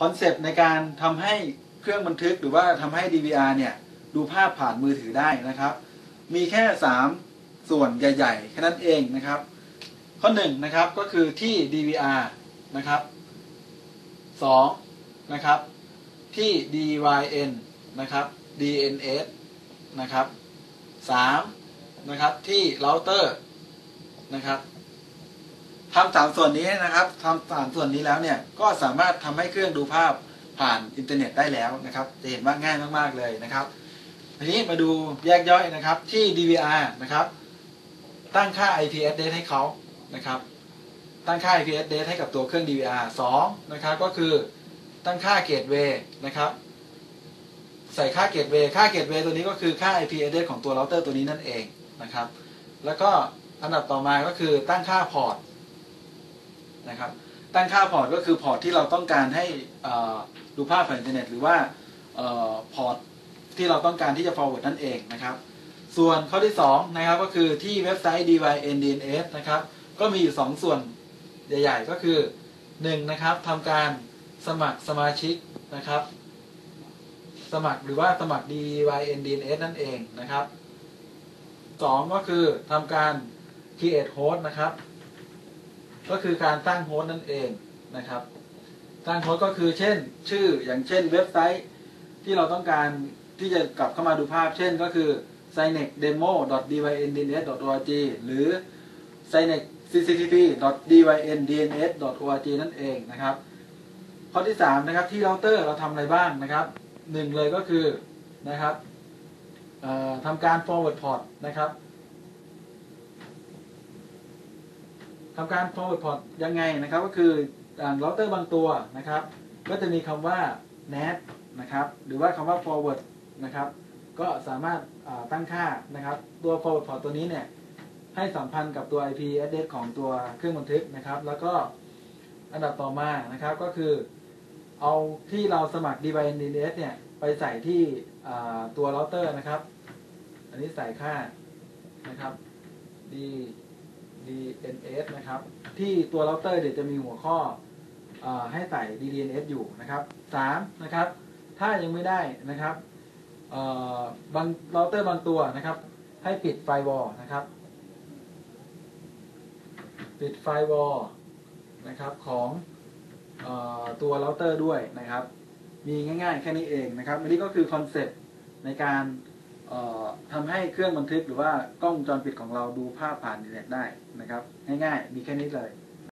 คอนเซปต์ในการทำให้เครื่องบันทึกหรือว่าทำให้ DVR เนี่ยดูภาพผ่านมือถือได้นะครับ มีแค่ 3 ส่วนใหญ่ๆ แค่นั้นเองนะครับ ข้อ1นะครับก็คือที่ DVR นะครับ2นะครับที่ DYN นะครับ DNS นะครับ3นะครับที่เราเตอร์นะครับ ทำสามส่วนนี้นะครับทำสามส่วนนี้แล้วเนี่ยก็สามารถทำให้เครื่องดูภาพผ่านอินเทอร์เน็ตได้แล้วนะครับ จะเห็นว่าง่ายมากๆเลยนะครับทีนี้มาดูแยกย่อยนะครับที่ DVR นะครับ ตั้งค่า IP address ให้เขานะครับ ตั้งค่า IP address ให้กับตัวเครื่อง DVR 2นะครับก็คือตั้งค่า gateway นะครับ ใส่ค่า gateway ค่า gateway ตัวนี้ก็คือค่า IP address ของตัวเราเตอร์ตัวนี้นั่นเองนะครับ แล้วก็อันดับต่อมาก็คือตั้งค่าพอร์ต นะครับ ตั้งค่าพอร์ตก็คือพอร์ตที่เราต้องการให้ดูภาพผ่านอินเทอร์เน็ตหรือว่าพอร์ตที่เราต้องการที่จะ forward นั่นเองนะครับ ส่วนข้อที่ 2 นะครับก็คือที่เว็บไซต์ DYNDNS นะครับ ก็มีอยู่2ส่วนใหญ่ๆ ก็คือ 1 นะครับทำการสมัครสมาชิกนะครับ สมัครหรือว่าสมัคร DYNDNS นั่นเองนะครับ 2 ก็คือทำการ create host นะครับ ก็คือการตั้งโฮสต์นั่นเองนะครับ ตั้งโฮสต์ก็คือเช่น ชื่ออย่างเช่นเว็บไซต์ที่เราต้องการที่จะกลับเข้ามาดูภาพ เช่นก็คือ s i n e c d e m o d y n d n s o r g หรือ s i n e c cctv d y n d n s o r g นั่นเองนะครับ ข้อที่ 3 นะครับที่เราเตอร์เราทำอะไรบ้างนะครับหนึ่งเลยก็คือนะครับทำการ forward port นะครับ ทำการ forward port ยังไงนะครับ ก็คือเราเตอร์บางตัวนะครับ ก็จะมีคำว่า NAT นะครับหรือว่าคำว่า forward นะครับ ก็สามารถตั้งค่านะครับ ตัว forward port ตัวนี้เนี่ยให้สัมพันธ์กับตัว IP address ของตัวเครื่องบันทึกนะครับ แล้วก็อันดับต่อมานะครับก็คือ เอาที่เราสมัคร DYN DNS เนี่ยไปใส่ที่ตัวเราเตอร์นะครับ อันนี้ใส่ค่านะครับ D DNS นะครับ ที่ตัวเราเตอร์เดี๋ยวจะมีหัวข้ออให้ใส่ DNS อยู่นะครับ3นะครับ ถ้ายังไม่ได้นะครับบางเราเตอร์บางตัวนะครับ ให้ปิดไฟวอลนะครับ ปิดไฟวอลนะครับของอตัวเราเตอร์ด้วยนะครับ มีง่ายๆแค่นี้เองนะครับอันนี้ก็คือคอนเซ็ปต์ในการ ทำให้เครื่องบันทึกหรือว่ากล้องวงจรปิดของเราดูภาพผ่านอินเทอร์เน็ตได้นะครับ ง่ายๆ มีแค่นี้เลย